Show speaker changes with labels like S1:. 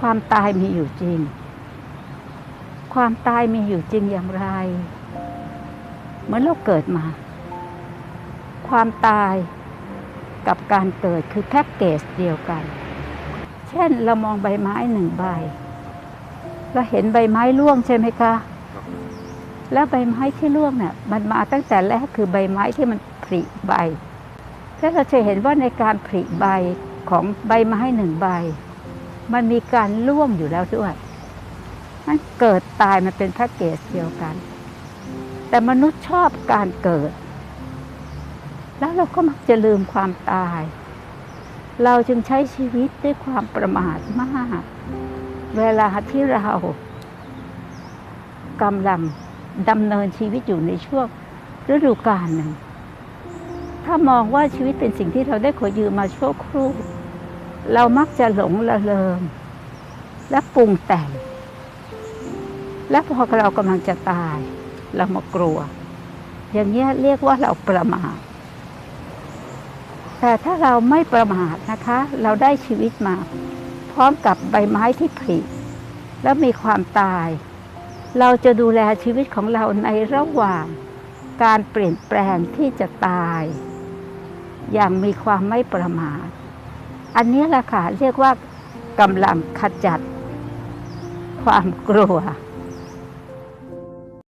S1: ความตายมีอยู่จริง ความตายมีอยู่จริงอย่างไรเหมือนเราเกิดมา ความตายกับการเกิดคือแพ็กเกจเดียวกัน เช่นเรามองใบไม้หนึ่งใบ เราเห็นใบไม้ร่วงใช่ไหมคะ แล้วใบไม้ที่ร่วงเนี่ยมันมาตั้งแต่แรกคือใบไม้ที่มันผลิใบแล้วเราจะเห็นว่าในการผลิใบของใบไม้หนึ่งใบ มันมีการร่วงอยู่แล้วด้วยมันเกิดตายมันเป็นแพ็กเกจเดียวกัน แต่มนุษย์ชอบการเกิด แล้วเราก็มักจะลืมความตาย เราจึงใช้ชีวิตด้วยความประมาทมาก เวลาที่เรากำลังดำเนินชีวิตอยู่ในช่วงฤดูกาลหนึ่ง ถ้ามองว่าชีวิตเป็นสิ่งที่เราได้ขอยืมมาชั่วครู่ เรามักจะหลงละเลงและปรุงแต่ง และพอเรากำลังจะตาย เรามากลัว อย่างนี้เรียกว่าเราประมาทแต่ถ้าเราไม่ประมาทนะคะ เราได้ชีวิตมา พร้อมกับใบไม้ที่ผลิและมีความตาย เราจะดูแลชีวิตของเราในระหว่างการเปลี่ยนแปลงที่จะตาย อย่างมีความไม่ประมาท อันนี้แหละค่ะเรียกว่ากำลังขจัดความกลัว